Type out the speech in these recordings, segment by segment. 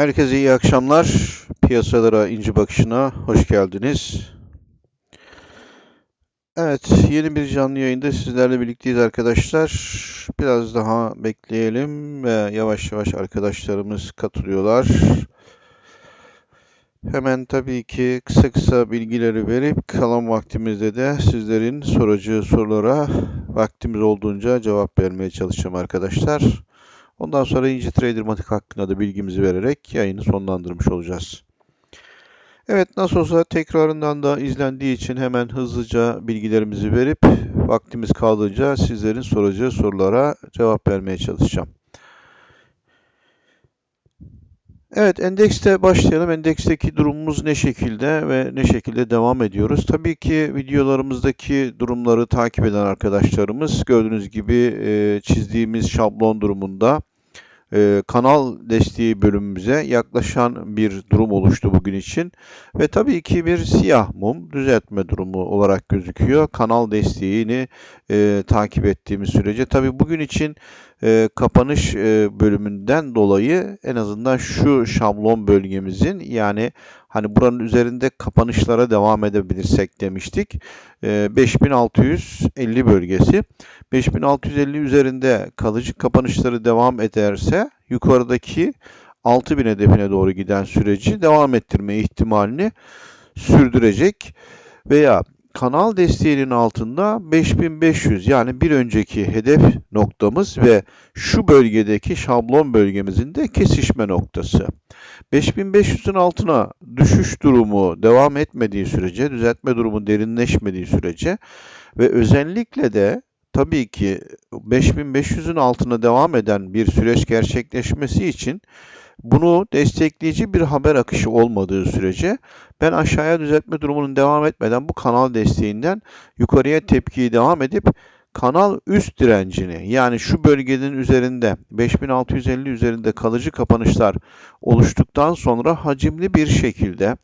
Herkese iyi akşamlar. Piyasalara ince bakışına hoş geldiniz. Evet, yeni bir canlı yayında sizlerle birlikteyiz arkadaşlar. Biraz daha bekleyelim ve yavaş yavaş arkadaşlarımız katılıyorlar. Hemen tabii ki kısa kısa bilgileri verip kalan vaktimizde de sizlerin soracağı sorulara vaktimiz olduğunca cevap vermeye çalışacağım arkadaşlar. Ondan sonra ince trader matik hakkında da bilgimizi vererek yayını sonlandırmış olacağız. Evet nasıl olsa tekrarından da izlendiği için hemen hızlıca bilgilerimizi verip vaktimiz kaldığınca sizlerin soracağı sorulara cevap vermeye çalışacağım. Evet, endekste başlayalım. Endeksteki durumumuz ne şekilde ve ne şekilde devam ediyoruz? Tabii ki videolarımızdaki durumları takip eden arkadaşlarımız gördüğünüz gibi çizdiğimiz şablon durumunda e, kanal desteği bölümümüze yaklaşan bir durum oluştu bugün için. Ve tabii ki bir siyah mum düzeltme durumu olarak gözüküyor. Kanal desteğini e, takip ettiğimiz sürece. Tabii bugün için e, kapanış e, bölümünden dolayı en azından şu şablon bölgemizin yani hani buranın üzerinde kapanışlara devam edebilirsek demiştik. E, 5650 bölgesi. 5650 üzerinde kalıcı kapanışları devam ederse yukarıdaki 6000 hedefine doğru giden süreci devam ettirme ihtimalini sürdürecek veya kanal desteğinin altında 5500 yani bir önceki hedef noktamız ve şu bölgedeki şablon bölgemizin de kesişme noktası. 5500'ün altına düşüş durumu devam etmediği sürece, düzeltme durumu derinleşmediği sürece ve özellikle de tabii ki 5500'ün altına devam eden bir süreç gerçekleşmesi için bunu destekleyici bir haber akışı olmadığı sürece ben aşağıya düzeltme durumunun devam etmeden bu kanal desteğinden yukarıya tepkiyi devam edip kanal üst direncini yani şu bölgenin üzerinde 5650 üzerinde kalıcı kapanışlar oluştuktan sonra hacimli bir şekilde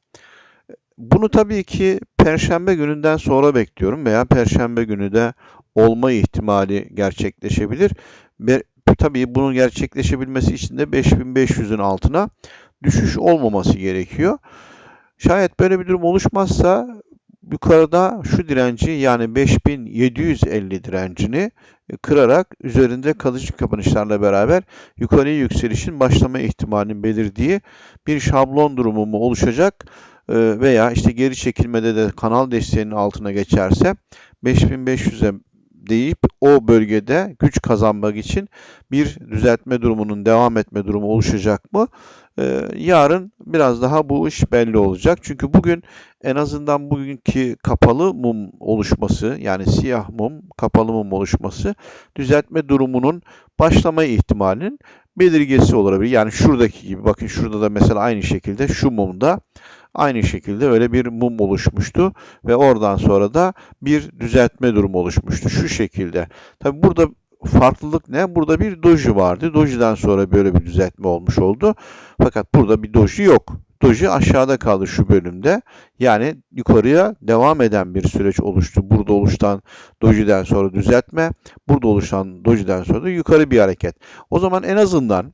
bunu tabii ki perşembe gününden sonra bekliyorum veya perşembe günü de olma ihtimali gerçekleşebilir. Ve tabii bunun gerçekleşebilmesi için de 5500'ün altına düşüş olmaması gerekiyor. Şayet böyle bir durum oluşmazsa yukarıda şu direnci yani 5750 direncini kırarak üzerinde kalıcı kapanışlarla beraber yukarıya yükselişin başlama ihtimalinin belirdiği bir şablon durumu mu oluşacak veya işte geri çekilmede de kanal desteğinin altına geçerse 5500'e deyip o bölgede güç kazanmak için bir düzeltme durumunun devam etme durumu oluşacak mı? Ee, yarın biraz daha bu iş belli olacak. Çünkü bugün en azından bugünkü kapalı mum oluşması yani siyah mum, kapalı mum oluşması düzeltme durumunun başlama ihtimalinin belirgesi olabilir. Yani şuradaki gibi bakın şurada da mesela aynı şekilde şu mumda Aynı şekilde öyle bir mum oluşmuştu ve oradan sonra da bir düzeltme durumu oluşmuştu. Şu şekilde. Tabi burada farklılık ne? Burada bir doji vardı. Doji'den sonra böyle bir düzeltme olmuş oldu. Fakat burada bir doji yok. Doji aşağıda kaldı şu bölümde. Yani yukarıya devam eden bir süreç oluştu. Burada oluşan doji'den sonra düzeltme, burada oluşan doji'den sonra da yukarı bir hareket. O zaman en azından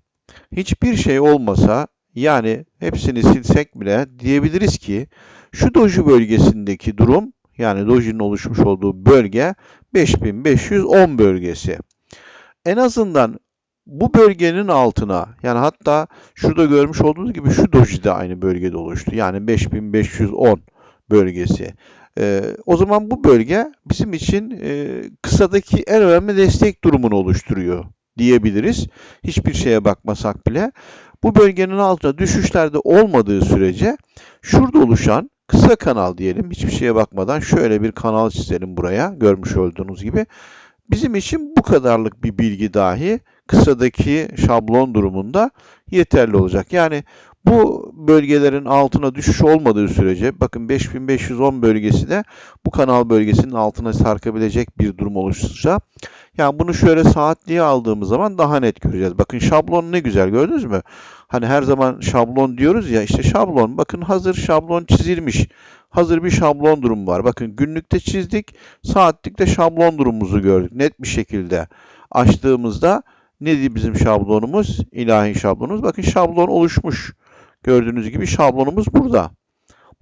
hiçbir şey olmasa yani hepsini silsek bile diyebiliriz ki şu doji bölgesindeki durum yani dojinin oluşmuş olduğu bölge 5510 bölgesi. En azından bu bölgenin altına yani hatta şurada görmüş olduğunuz gibi şu doji de aynı bölgede oluştu. Yani 5510 bölgesi. Ee, o zaman bu bölge bizim için e, kısadaki en önemli destek durumunu oluşturuyor diyebiliriz. Hiçbir şeye bakmasak bile. Bu bölgenin altında düşüşlerde olmadığı sürece şurada oluşan kısa kanal diyelim hiçbir şeye bakmadan şöyle bir kanal çizelim buraya görmüş olduğunuz gibi. Bizim için bu kadarlık bir bilgi dahi kısadaki şablon durumunda yeterli olacak. Yani bu bölgelerin altına düşüş olmadığı sürece bakın 5510 bölgesi de bu kanal bölgesinin altına sarkabilecek bir durum oluştursa yani bunu şöyle saatliğe aldığımız zaman daha net göreceğiz. Bakın şablon ne güzel gördünüz mü? Hani her zaman şablon diyoruz ya işte şablon. Bakın hazır şablon çizilmiş. Hazır bir şablon durumu var. Bakın günlükte çizdik. Saatlikte şablon durumumuzu gördük. Net bir şekilde açtığımızda neydi bizim şablonumuz? İlahi şablonumuz. Bakın şablon oluşmuş. Gördüğünüz gibi şablonumuz burada.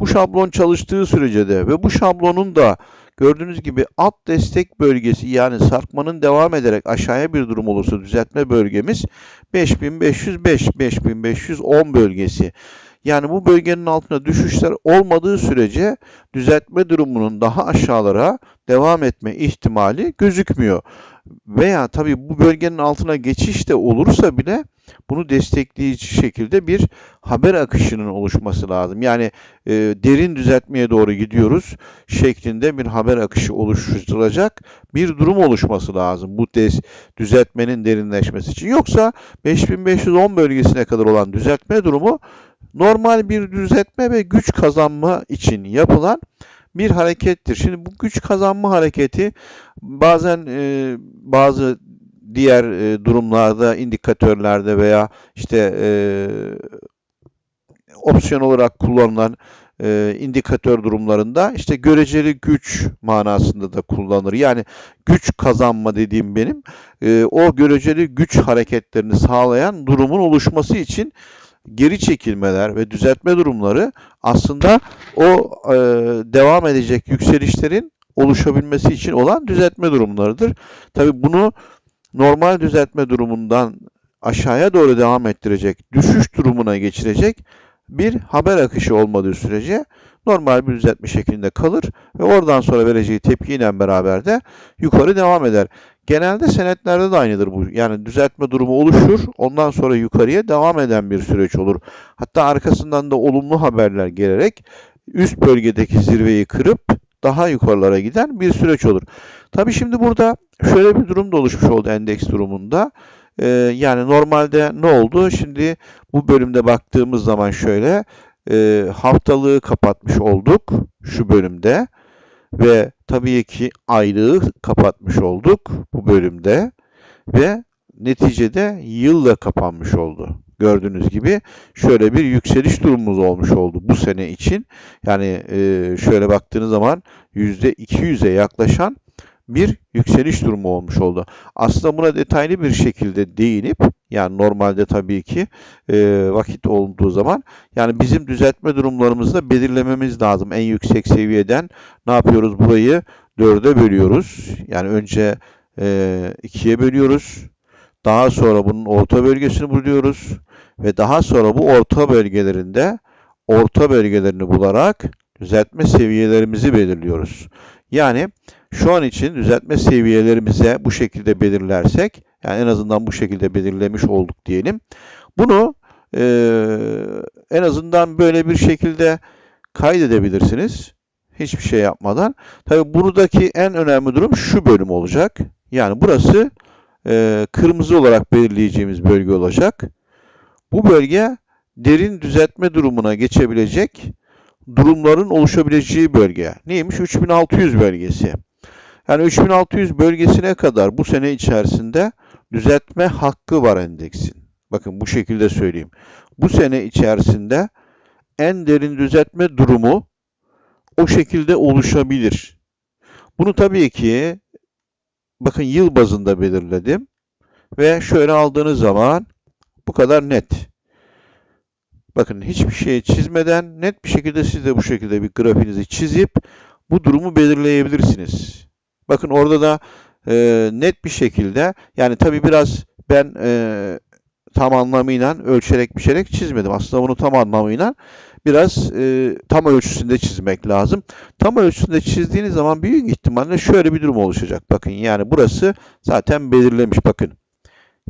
Bu şablon çalıştığı sürece de ve bu şablonun da gördüğünüz gibi alt destek bölgesi yani sarkmanın devam ederek aşağıya bir durum olursa düzeltme bölgemiz 5505 5510 bölgesi. Yani bu bölgenin altına düşüşler olmadığı sürece düzeltme durumunun daha aşağılara devam etme ihtimali gözükmüyor. Veya tabii bu bölgenin altına geçiş de olursa bile bunu destekleyici şekilde bir haber akışının oluşması lazım. Yani e, derin düzeltmeye doğru gidiyoruz şeklinde bir haber akışı oluşturacak bir durum oluşması lazım bu des, düzeltmenin derinleşmesi için. Yoksa 5510 bölgesine kadar olan düzeltme durumu normal bir düzeltme ve güç kazanma için yapılan bir harekettir. Şimdi bu güç kazanma hareketi bazen e, bazı diğer e, durumlarda, indikatörlerde veya işte e, opsiyon olarak kullanılan e, indikatör durumlarında işte göreceli güç manasında da kullanılır. Yani güç kazanma dediğim benim e, o göreceli güç hareketlerini sağlayan durumun oluşması için geri çekilmeler ve düzeltme durumları aslında o e, devam edecek yükselişlerin oluşabilmesi için olan düzeltme durumlarıdır. Tabi bunu normal düzeltme durumundan aşağıya doğru devam ettirecek, düşüş durumuna geçirecek bir haber akışı olmadığı sürece normal bir düzeltme şeklinde kalır ve oradan sonra vereceği tepkiyle beraber de yukarı devam eder. Genelde senetlerde de aynıdır bu. Yani düzeltme durumu oluşur, ondan sonra yukarıya devam eden bir süreç olur. Hatta arkasından da olumlu haberler gelerek üst bölgedeki zirveyi kırıp daha yukarılara giden bir süreç olur. Tabii şimdi burada şöyle bir durum da oluşmuş oldu endeks durumunda. Ee, yani normalde ne oldu? Şimdi bu bölümde baktığımız zaman şöyle e, haftalığı kapatmış olduk şu bölümde ve tabii ki aylığı kapatmış olduk bu bölümde ve neticede yılla kapanmış oldu. Gördüğünüz gibi şöyle bir yükseliş durumumuz olmuş oldu bu sene için. Yani e, şöyle baktığınız zaman %200'e yaklaşan bir yükseliş durumu olmuş oldu. Aslında buna detaylı bir şekilde değinip yani normalde tabii ki e, vakit olduğu zaman yani bizim düzeltme durumlarımızı da belirlememiz lazım. En yüksek seviyeden ne yapıyoruz? Burayı dörde bölüyoruz. Yani önce e, bölüyoruz. Daha sonra bunun orta bölgesini buluyoruz. Ve daha sonra bu orta bölgelerinde orta bölgelerini bularak düzeltme seviyelerimizi belirliyoruz. Yani şu an için düzeltme seviyelerimize bu şekilde belirlersek, yani en azından bu şekilde belirlemiş olduk diyelim. Bunu e, en azından böyle bir şekilde kaydedebilirsiniz. Hiçbir şey yapmadan. Tabi buradaki en önemli durum şu bölüm olacak. Yani burası e, kırmızı olarak belirleyeceğimiz bölge olacak. Bu bölge derin düzeltme durumuna geçebilecek durumların oluşabileceği bölge. Neymiş? 3600 bölgesi. Yani 3600 bölgesine kadar bu sene içerisinde düzeltme hakkı var endeksin. Bakın bu şekilde söyleyeyim. Bu sene içerisinde en derin düzeltme durumu o şekilde oluşabilir. Bunu tabii ki bakın yıl bazında belirledim. Ve şöyle aldığınız zaman bu kadar net. Bakın hiçbir şey çizmeden net bir şekilde siz de bu şekilde bir grafiğinizi çizip bu durumu belirleyebilirsiniz. Bakın orada da e, net bir şekilde yani tabi biraz ben e, tam anlamıyla ölçerek biçerek çizmedim. Aslında bunu tam anlamıyla biraz e, tam ölçüsünde çizmek lazım. Tam ölçüsünde çizdiğiniz zaman büyük ihtimalle şöyle bir durum oluşacak. Bakın yani burası zaten belirlemiş bakın.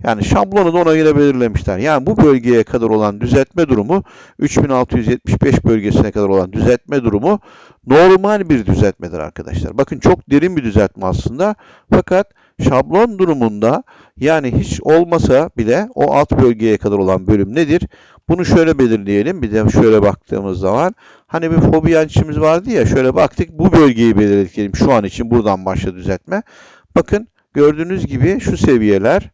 Yani şablonu da ona göre belirlemişler. Yani bu bölgeye kadar olan düzeltme durumu 3675 bölgesine kadar olan düzeltme durumu normal bir düzeltmedir arkadaşlar. Bakın çok derin bir düzeltme aslında. Fakat şablon durumunda yani hiç olmasa bile o alt bölgeye kadar olan bölüm nedir? Bunu şöyle belirleyelim. Bir de şöyle baktığımız zaman hani bir fobi yançımız vardı ya şöyle baktık bu bölgeyi belirleyelim. Şu an için buradan başladı düzeltme. Bakın gördüğünüz gibi şu seviyeler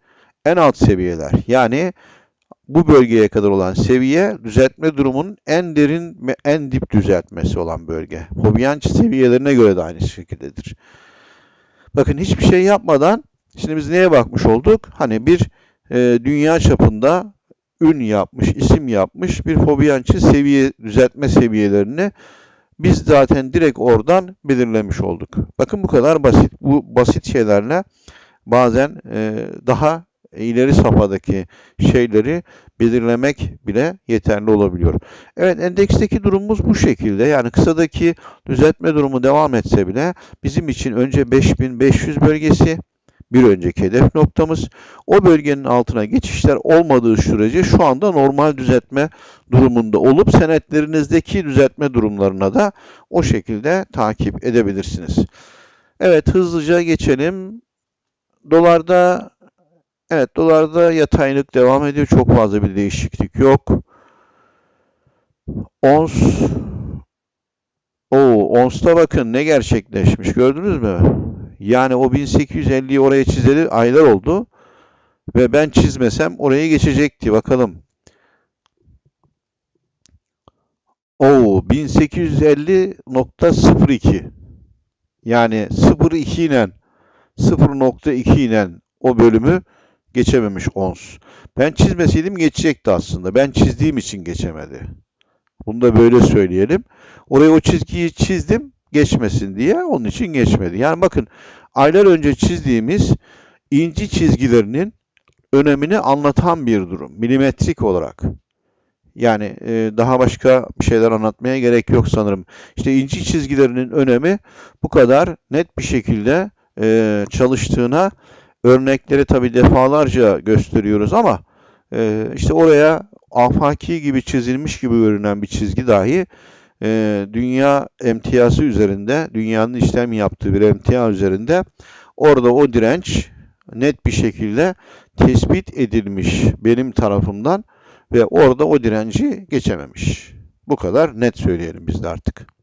en alt seviyeler. Yani bu bölgeye kadar olan seviye düzeltme durumunun en derin ve en dip düzeltmesi olan bölge. Hobiyanç seviyelerine göre de aynı şekildedir. Bakın hiçbir şey yapmadan şimdi biz neye bakmış olduk? Hani bir e, dünya çapında ün yapmış, isim yapmış bir Fibonacci seviye düzeltme seviyelerini biz zaten direkt oradan belirlemiş olduk. Bakın bu kadar basit. Bu basit şeylerle bazen e, daha ileri safhadaki şeyleri belirlemek bile yeterli olabiliyor. Evet endeksteki durumumuz bu şekilde. Yani kısadaki düzeltme durumu devam etse bile bizim için önce 5500 bölgesi bir önceki hedef noktamız. O bölgenin altına geçişler olmadığı sürece şu anda normal düzeltme durumunda olup senetlerinizdeki düzeltme durumlarına da o şekilde takip edebilirsiniz. Evet hızlıca geçelim. Dolarda evet dolarda yataylık devam ediyor. Çok fazla bir değişiklik yok. Ons o Ons'ta bakın ne gerçekleşmiş gördünüz mü? Yani o 1850'yi oraya çizeli aylar oldu. Ve ben çizmesem oraya geçecekti. Bakalım. O 1850.02 yani 0.2 ile 0.2 ile o bölümü geçememiş ons. Ben çizmeseydim geçecekti aslında. Ben çizdiğim için geçemedi. Bunu da böyle söyleyelim. Oraya o çizgiyi çizdim geçmesin diye onun için geçmedi. Yani bakın aylar önce çizdiğimiz inci çizgilerinin önemini anlatan bir durum. Milimetrik olarak. Yani e, daha başka bir şeyler anlatmaya gerek yok sanırım. İşte inci çizgilerinin önemi bu kadar net bir şekilde e, çalıştığına örnekleri tabi defalarca gösteriyoruz ama e, işte oraya afaki gibi çizilmiş gibi görünen bir çizgi dahi e, dünya emtiyası üzerinde, dünyanın işlem yaptığı bir emtia üzerinde orada o direnç net bir şekilde tespit edilmiş benim tarafımdan ve orada o direnci geçememiş. Bu kadar net söyleyelim biz de artık.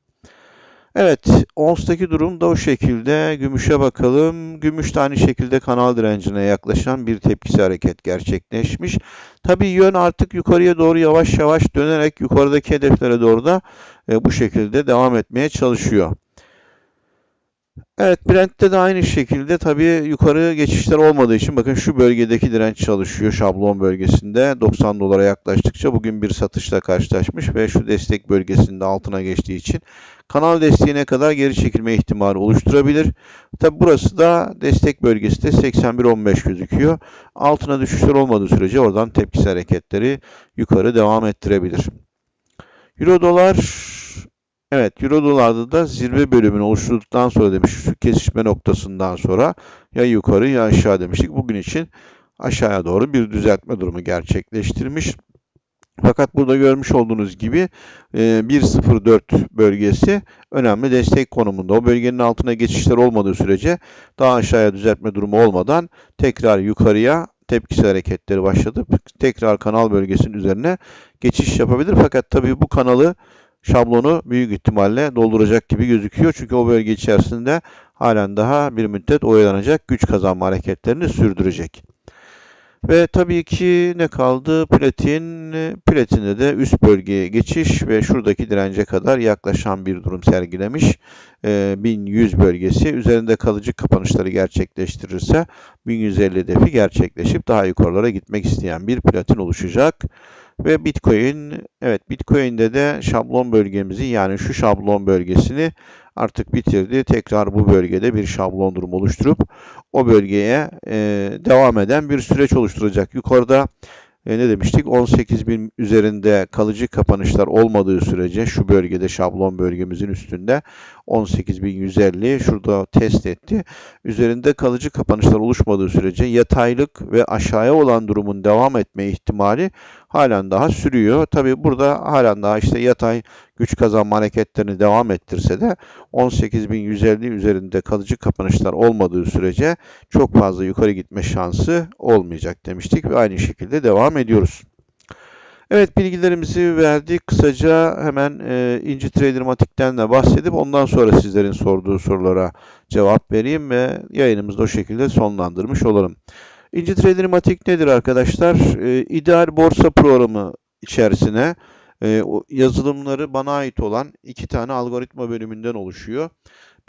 Evet, ons'taki durum da o şekilde. Gümüşe bakalım. Gümüş de aynı şekilde kanal direncine yaklaşan bir tepkisi hareket gerçekleşmiş. Tabii yön artık yukarıya doğru yavaş yavaş dönerek yukarıdaki hedeflere doğru da e, bu şekilde devam etmeye çalışıyor. Evet Brent'te de aynı şekilde tabii yukarı geçişler olmadığı için bakın şu bölgedeki direnç çalışıyor şablon bölgesinde 90 dolara yaklaştıkça bugün bir satışla karşılaşmış ve şu destek bölgesinde altına geçtiği için kanal desteğine kadar geri çekilme ihtimali oluşturabilir. Tabi burası da destek bölgesi de 81.15 gözüküyor. Altına düşüşler olmadığı sürece oradan tepkisi hareketleri yukarı devam ettirebilir. Euro dolar Evet, Euro dolarda da zirve bölümünü oluşturduktan sonra demiş şu kesişme noktasından sonra ya yukarı ya aşağı demiştik. Bugün için aşağıya doğru bir düzeltme durumu gerçekleştirmiş. Fakat burada görmüş olduğunuz gibi 1.04 e, bölgesi önemli destek konumunda. O bölgenin altına geçişler olmadığı sürece daha aşağıya düzeltme durumu olmadan tekrar yukarıya tepkisi hareketleri başladı. Tekrar kanal bölgesinin üzerine geçiş yapabilir. Fakat tabii bu kanalı şablonu büyük ihtimalle dolduracak gibi gözüküyor. Çünkü o bölge içerisinde halen daha bir müddet oyalanacak güç kazanma hareketlerini sürdürecek. Ve tabii ki ne kaldı? Platin. Platinde de üst bölgeye geçiş ve şuradaki dirence kadar yaklaşan bir durum sergilemiş. 1100 bölgesi üzerinde kalıcı kapanışları gerçekleştirirse 1150 hedefi gerçekleşip daha yukarılara gitmek isteyen bir platin oluşacak. Ve Bitcoin, evet Bitcoin'de de şablon bölgemizi yani şu şablon bölgesini artık bitirdi. Tekrar bu bölgede bir şablon durum oluşturup o bölgeye e, devam eden bir süreç oluşturacak. Yukarıda e, ne demiştik? 18.000 üzerinde kalıcı kapanışlar olmadığı sürece şu bölgede şablon bölgemizin üstünde 18.150 şurada test etti. Üzerinde kalıcı kapanışlar oluşmadığı sürece yataylık ve aşağıya olan durumun devam etme ihtimali halen daha sürüyor. Tabi burada halen daha işte yatay güç kazanma hareketlerini devam ettirse de 18.150 üzerinde kalıcı kapanışlar olmadığı sürece çok fazla yukarı gitme şansı olmayacak demiştik ve aynı şekilde devam ediyoruz. Evet bilgilerimizi verdik. Kısaca hemen e, İnci Tradermatik'ten de bahsedip ondan sonra sizlerin sorduğu sorulara cevap vereyim ve yayınımızı o şekilde sonlandırmış olalım. İnci Tradermatik nedir arkadaşlar? E, ideal borsa programı içerisine e, yazılımları bana ait olan iki tane algoritma bölümünden oluşuyor.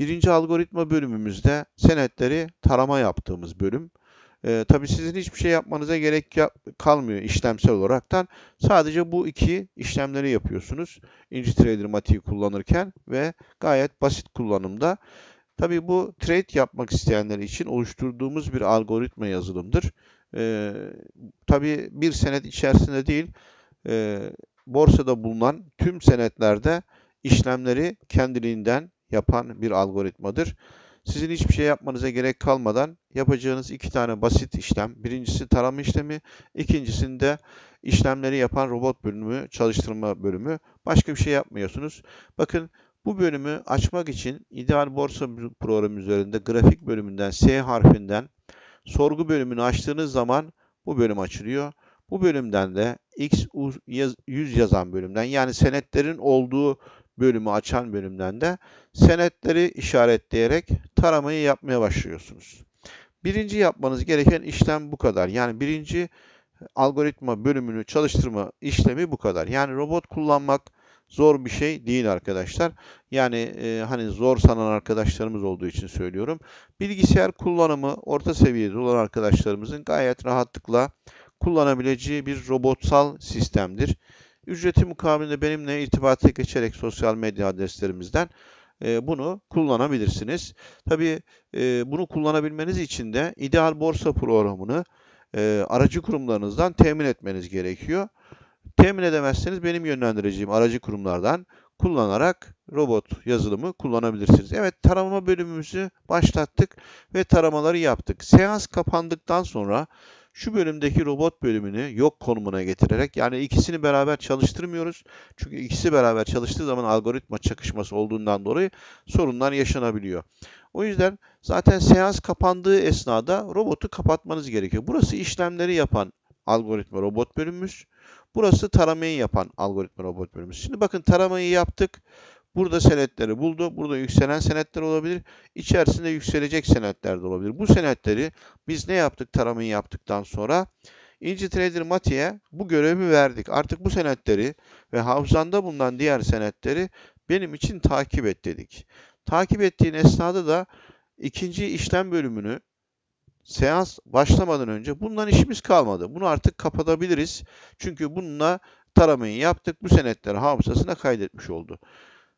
Birinci algoritma bölümümüzde senetleri tarama yaptığımız bölüm. E, tabii sizin hiçbir şey yapmanıza gerek yap kalmıyor işlemsel olaraktan. Sadece bu iki işlemleri yapıyorsunuz. IndiTrader Mati'yi kullanırken ve gayet basit kullanımda. Tabii bu trade yapmak isteyenler için oluşturduğumuz bir algoritma yazılımdır. E, tabii bir senet içerisinde değil, e, borsada bulunan tüm senetlerde işlemleri kendiliğinden yapan bir algoritmadır. Sizin hiçbir şey yapmanıza gerek kalmadan yapacağınız iki tane basit işlem. Birincisi tarama işlemi, ikincisinde işlemleri yapan robot bölümü, çalıştırma bölümü. Başka bir şey yapmıyorsunuz. Bakın bu bölümü açmak için ideal borsa programı üzerinde grafik bölümünden S harfinden sorgu bölümünü açtığınız zaman bu bölüm açılıyor. Bu bölümden de X100 yazan bölümden yani senetlerin olduğu bölümü açan bölümden de senetleri işaretleyerek taramayı yapmaya başlıyorsunuz. Birinci yapmanız gereken işlem bu kadar. Yani birinci algoritma bölümünü çalıştırma işlemi bu kadar. Yani robot kullanmak zor bir şey değil arkadaşlar. Yani e, hani zor sanan arkadaşlarımız olduğu için söylüyorum. Bilgisayar kullanımı orta seviyede olan arkadaşlarımızın gayet rahatlıkla kullanabileceği bir robotsal sistemdir. Ücreti mukabilinde benimle irtibata geçerek sosyal medya adreslerimizden e, bunu kullanabilirsiniz. Tabii e, bunu kullanabilmeniz için de ideal borsa programını e, aracı kurumlarınızdan temin etmeniz gerekiyor. Temin edemezseniz benim yönlendireceğim aracı kurumlardan kullanarak robot yazılımı kullanabilirsiniz. Evet tarama bölümümüzü başlattık ve taramaları yaptık. Seans kapandıktan sonra şu bölümdeki robot bölümünü yok konumuna getirerek yani ikisini beraber çalıştırmıyoruz. Çünkü ikisi beraber çalıştığı zaman algoritma çakışması olduğundan dolayı sorunlar yaşanabiliyor. O yüzden zaten seans kapandığı esnada robotu kapatmanız gerekiyor. Burası işlemleri yapan algoritma robot bölümümüz. Burası taramayı yapan algoritma robot bölümümüz. Şimdi bakın taramayı yaptık. Burada senetleri buldu. Burada yükselen senetler olabilir. İçerisinde yükselecek senetler de olabilir. Bu senetleri biz ne yaptık taramayı yaptıktan sonra? IndiTrader Mati'ye bu görevi verdik. Artık bu senetleri ve hafızanda bulunan diğer senetleri benim için takip et dedik. Takip ettiğin esnada da ikinci işlem bölümünü seans başlamadan önce bundan işimiz kalmadı. Bunu artık kapatabiliriz. Çünkü bununla taramayı yaptık. Bu senetleri hafızasına kaydetmiş oldu.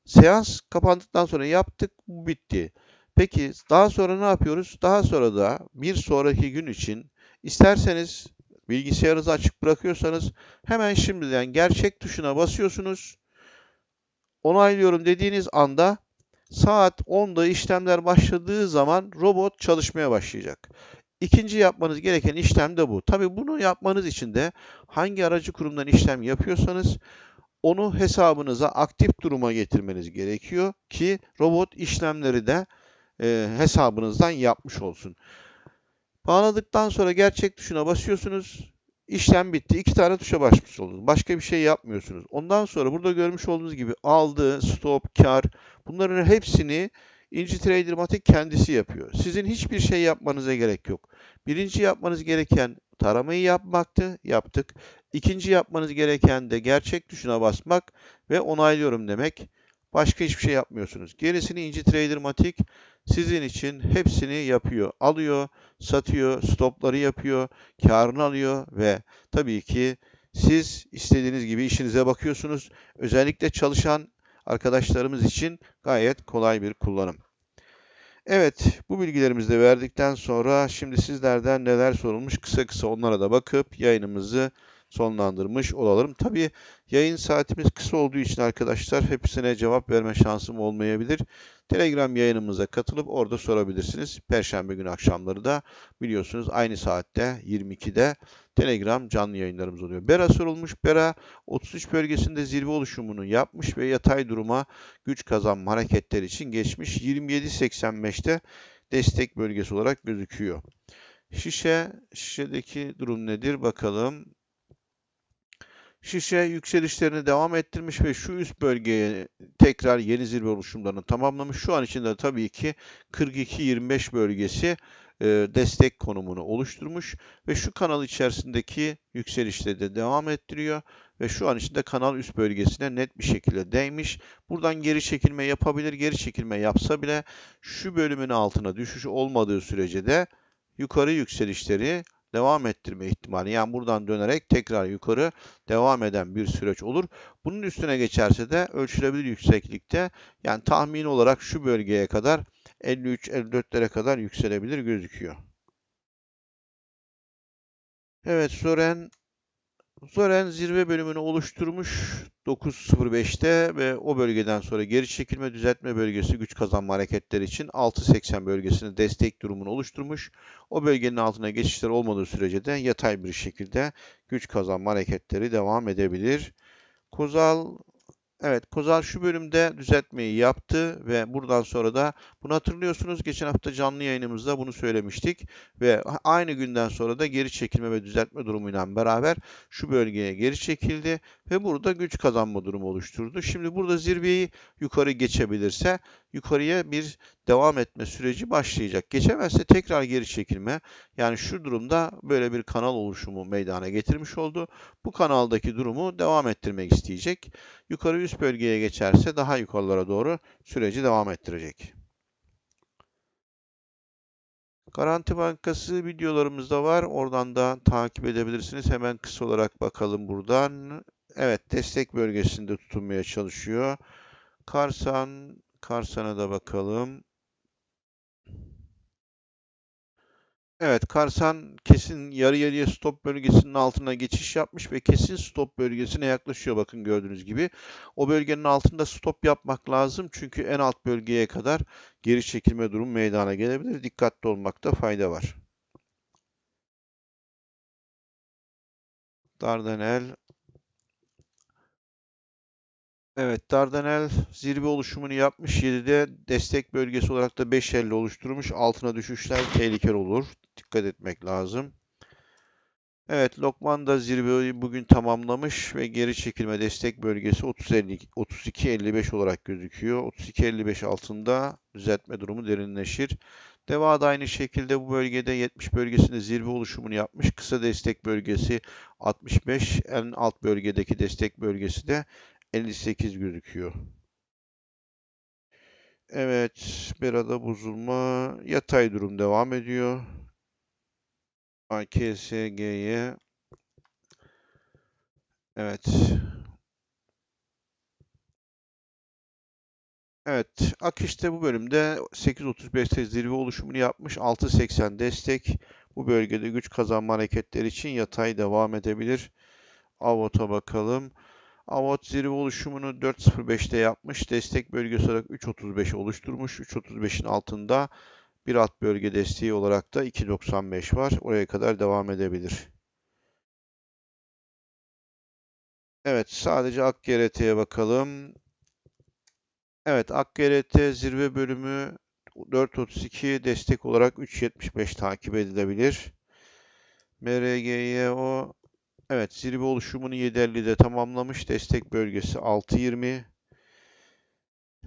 Seans kapandıktan sonra yaptık, bu bitti. Peki daha sonra ne yapıyoruz? Daha sonra da bir sonraki gün için isterseniz bilgisayarınızı açık bırakıyorsanız hemen şimdiden gerçek tuşuna basıyorsunuz. Onaylıyorum dediğiniz anda saat 10'da işlemler başladığı zaman robot çalışmaya başlayacak. İkinci yapmanız gereken işlem de bu. Tabii bunu yapmanız için de hangi aracı kurumdan işlem yapıyorsanız onu hesabınıza aktif duruma getirmeniz gerekiyor ki robot işlemleri de e, hesabınızdan yapmış olsun. Bağladıktan sonra gerçek tuşuna basıyorsunuz. İşlem bitti. İki tane tuşa basmış oldunuz. Başka bir şey yapmıyorsunuz. Ondan sonra burada görmüş olduğunuz gibi aldı, stop, kar bunların hepsini IndiTrader Matic kendisi yapıyor. Sizin hiçbir şey yapmanıza gerek yok. Birinci yapmanız gereken taramayı yapmaktı, yaptık. İkinci yapmanız gereken de gerçek tuşuna basmak ve onaylıyorum demek. Başka hiçbir şey yapmıyorsunuz. Gerisini IndiTrader Matic sizin için hepsini yapıyor. Alıyor, satıyor, stopları yapıyor, karını alıyor ve tabii ki siz istediğiniz gibi işinize bakıyorsunuz. Özellikle çalışan arkadaşlarımız için gayet kolay bir kullanım. Evet, bu bilgilerimizi de verdikten sonra şimdi sizlerden neler sorulmuş kısa kısa onlara da bakıp yayınımızı sonlandırmış olalım. Tabii yayın saatimiz kısa olduğu için arkadaşlar hepsine cevap verme şansım olmayabilir. Telegram yayınımıza katılıp orada sorabilirsiniz. Perşembe günü akşamları da biliyorsunuz aynı saatte 22'de Telegram canlı yayınlarımız oluyor. Bera sorulmuş. Bera 33 bölgesinde zirve oluşumunu yapmış ve yatay duruma güç kazanma hareketleri için geçmiş. 27.85'te destek bölgesi olarak gözüküyor. Şişe, şişedeki durum nedir bakalım. Şişe yükselişlerini devam ettirmiş ve şu üst bölgeye tekrar yeni zirve oluşumlarını tamamlamış. Şu an içinde tabii ki 42-25 bölgesi e, destek konumunu oluşturmuş ve şu kanal içerisindeki yükselişte de devam ettiriyor ve şu an içinde kanal üst bölgesine net bir şekilde değmiş. Buradan geri çekilme yapabilir. Geri çekilme yapsa bile şu bölümün altına düşüş olmadığı sürece de yukarı yükselişleri devam ettirme ihtimali. Yani buradan dönerek tekrar yukarı devam eden bir süreç olur. Bunun üstüne geçerse de ölçülebilir yükseklikte yani tahmin olarak şu bölgeye kadar 53-54'lere kadar yükselebilir gözüküyor. Evet Soren Zoren zirve bölümünü oluşturmuş 9.05'te ve o bölgeden sonra geri çekilme düzeltme bölgesi güç kazanma hareketleri için 6.80 bölgesini destek durumunu oluşturmuş. O bölgenin altına geçişler olmadığı sürece de yatay bir şekilde güç kazanma hareketleri devam edebilir. Kozal Evet, Kozal şu bölümde düzeltmeyi yaptı ve buradan sonra da bunu hatırlıyorsunuz. Geçen hafta canlı yayınımızda bunu söylemiştik ve aynı günden sonra da geri çekilme ve düzeltme durumuyla beraber şu bölgeye geri çekildi ve burada güç kazanma durumu oluşturdu. Şimdi burada zirveyi yukarı geçebilirse yukarıya bir devam etme süreci başlayacak. Geçemezse tekrar geri çekilme. Yani şu durumda böyle bir kanal oluşumu meydana getirmiş oldu. Bu kanaldaki durumu devam ettirmek isteyecek. Yukarı üst bölgeye geçerse daha yukarılara doğru süreci devam ettirecek. Garanti Bankası videolarımızda var. Oradan da takip edebilirsiniz. Hemen kısa olarak bakalım buradan. Evet, destek bölgesinde tutunmaya çalışıyor. Karsan, Karsan'a da bakalım. Evet, Karsan kesin yarı yarıya stop bölgesinin altına geçiş yapmış ve kesin stop bölgesine yaklaşıyor bakın gördüğünüz gibi. O bölgenin altında stop yapmak lazım çünkü en alt bölgeye kadar geri çekilme durumu meydana gelebilir. Dikkatli olmakta fayda var. Dardanel Evet, Dardanel zirve oluşumunu yapmış. 7'de destek bölgesi olarak da 5.50 oluşturmuş. Altına düşüşler tehlikeli olur. Dikkat etmek lazım. Evet, Lokman da zirveyi bugün tamamlamış ve geri çekilme destek bölgesi 32.55 olarak gözüküyor. 32.55 altında düzeltme durumu derinleşir. Deva da aynı şekilde bu bölgede 70 bölgesinde zirve oluşumunu yapmış. Kısa destek bölgesi 65, en alt bölgedeki destek bölgesi de 58 gözüküyor. Evet, Bera'da bozulma, yatay durum devam ediyor. AKSG'ye Evet. Evet, Akiş'te bu bölümde 8.35'te zirve oluşumunu yapmış. 6.80 destek. Bu bölgede güç kazanma hareketleri için yatay devam edebilir. Avot'a bakalım. Avot zirve oluşumunu 4.05'te yapmış. Destek bölgesi olarak 3.35 oluşturmuş. 3.35'in altında bir alt bölge desteği olarak da 2.95 var. Oraya kadar devam edebilir. Evet, sadece AkGRT'ye bakalım. Evet, AkGRT zirve bölümü 4.32 destek olarak 3.75 takip edilebilir. MRGYO Evet, zirve oluşumunu 7.50'de tamamlamış. Destek bölgesi 6.20.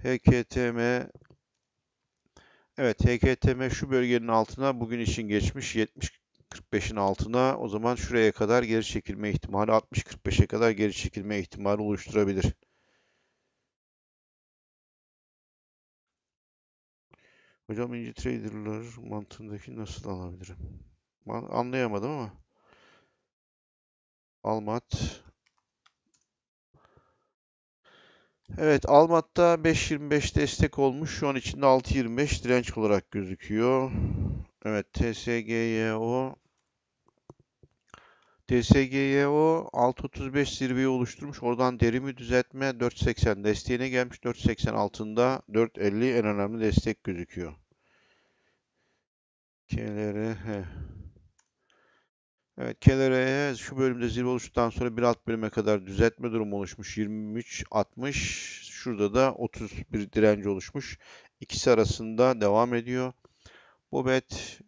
HKTM Evet, HKTM şu bölgenin altına bugün için geçmiş 70-45'in altına. O zaman şuraya kadar geri çekilme ihtimali 60-45'e kadar geri çekilme ihtimali oluşturabilir. Hocam inci traderlar mantığındaki nasıl alabilirim? Anlayamadım ama. Almat. Evet Almat'ta 5.25 destek olmuş. Şu an içinde 6.25 direnç olarak gözüküyor. Evet TSGYO TSGYO 6.35 zirveyi oluşturmuş. Oradan derimi düzeltme 4.80 desteğine gelmiş. 4.80 altında 4.50 en önemli destek gözüküyor. KLR Evet, KLR'ye şu bölümde zirve oluştuktan sonra bir alt bölüme kadar düzeltme durumu oluşmuş. 23.60. Şurada da 31 direnci oluşmuş. İkisi arasında devam ediyor. Bu bet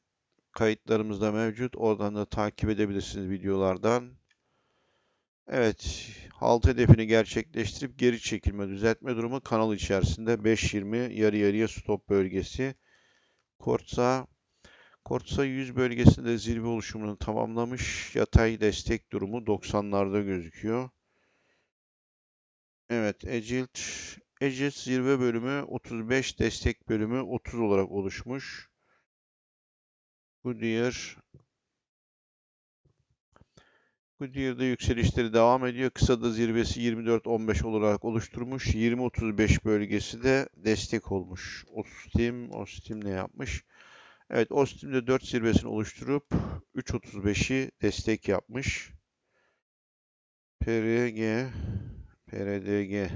kayıtlarımızda mevcut. Oradan da takip edebilirsiniz videolardan. Evet, halt hedefini gerçekleştirip geri çekilme düzeltme durumu kanal içerisinde 5.20 yarı yarıya stop bölgesi. Kortsa Kortsa 100 bölgesinde zirve oluşumunu tamamlamış. Yatay destek durumu 90'larda gözüküyor. Evet, Egilt, Egilt zirve bölümü 35, destek bölümü 30 olarak oluşmuş. Goodyear Goodyear'da yükselişleri devam ediyor. Kısada zirvesi 24-15 olarak oluşturmuş. 20-35 bölgesi de destek olmuş. Ostim, Ostim ne yapmış? Evet, Ostim'de 4 zirvesini oluşturup 3.35'i destek yapmış. PRG, PRDG.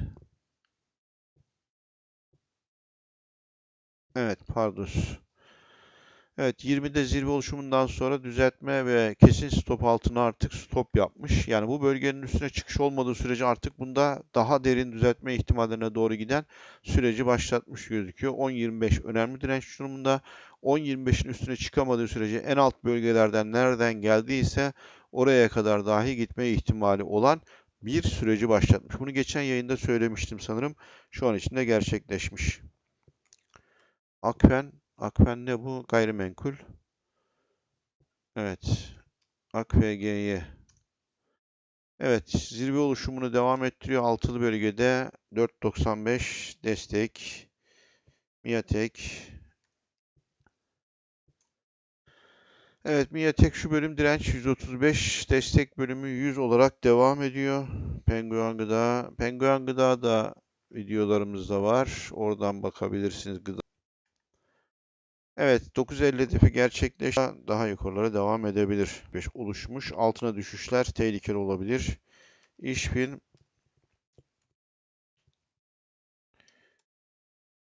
Evet, pardon. Evet 20'de zirve oluşumundan sonra düzeltme ve kesin stop altına artık stop yapmış. Yani bu bölgenin üstüne çıkış olmadığı sürece artık bunda daha derin düzeltme ihtimallerine doğru giden süreci başlatmış gözüküyor. 10-25 önemli direnç durumunda. 10-25'in üstüne çıkamadığı sürece en alt bölgelerden nereden geldiyse oraya kadar dahi gitme ihtimali olan bir süreci başlatmış. Bunu geçen yayında söylemiştim sanırım. Şu an içinde gerçekleşmiş. Akfen Akfen ne bu? Gayrimenkul. Evet. AKVG'ye. Evet. Zirve oluşumunu devam ettiriyor. Altılı bölgede 4.95 destek. Miatek. Evet Miatek şu bölüm direnç 135. Destek bölümü 100 olarak devam ediyor. Penguen Gıda. Penguen Gıda da videolarımızda var. Oradan bakabilirsiniz gıda. Evet 950 hedefi gerçekleşti. Daha yukarılara devam edebilir. 5 oluşmuş. Altına düşüşler tehlikeli olabilir. İşpin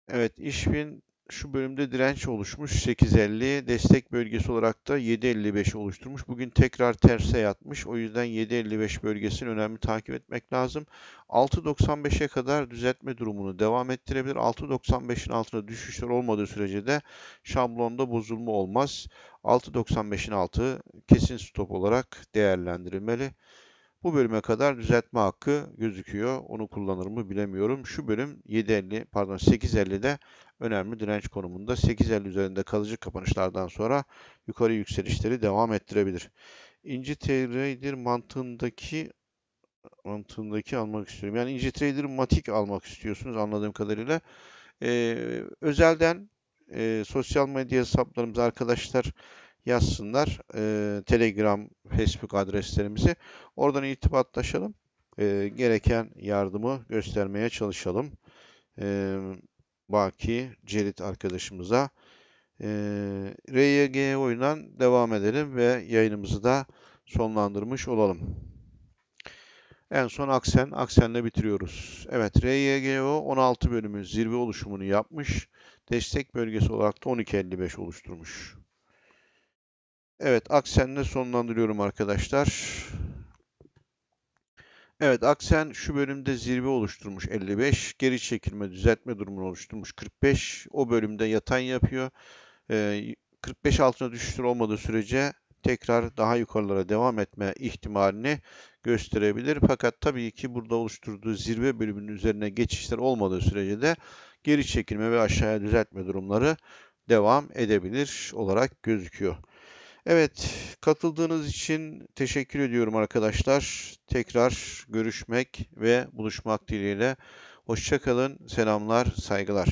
Evet İşpin şu bölümde direnç oluşmuş 8.50 destek bölgesi olarak da 7.55 oluşturmuş. Bugün tekrar terse yatmış. O yüzden 7.55 bölgesini önemli takip etmek lazım. 6.95'e kadar düzeltme durumunu devam ettirebilir. 6.95'in altında düşüşler olmadığı sürece de şablonda bozulma olmaz. 6.95'in altı kesin stop olarak değerlendirilmeli. Bu bölüme kadar düzeltme hakkı gözüküyor. Onu kullanır mı bilemiyorum. Şu bölüm 7.50 pardon 8.50'de önemli direnç konumunda. 8.50 üzerinde kalıcı kapanışlardan sonra yukarı yükselişleri devam ettirebilir. İnci trader mantığındaki mantığındaki almak istiyorum. Yani inci trader matik almak istiyorsunuz anladığım kadarıyla. Ee, özelden e, sosyal medya hesaplarımız arkadaşlar yazsınlar. E, Telegram, Facebook adreslerimizi. Oradan irtibatlaşalım. E, gereken yardımı göstermeye çalışalım. E, Baki, Cerit arkadaşımıza. E, RYG oyundan devam edelim ve yayınımızı da sonlandırmış olalım. En son Aksen, Aksen'le bitiriyoruz. Evet, RYGO 16 bölümü zirve oluşumunu yapmış. Destek bölgesi olarak da 12.55 oluşturmuş. Evet, Aksen'le sonlandırıyorum arkadaşlar. Evet, Aksen şu bölümde zirve oluşturmuş 55. Geri çekilme, düzeltme durumunu oluşturmuş 45. O bölümde yatay yapıyor. Ee, 45 altına düşüşler olmadığı sürece tekrar daha yukarılara devam etme ihtimalini gösterebilir. Fakat tabii ki burada oluşturduğu zirve bölümünün üzerine geçişler olmadığı sürece de geri çekilme ve aşağıya düzeltme durumları devam edebilir olarak gözüküyor. Evet, katıldığınız için teşekkür ediyorum arkadaşlar. Tekrar görüşmek ve buluşmak dileğiyle. Hoşçakalın, selamlar, saygılar.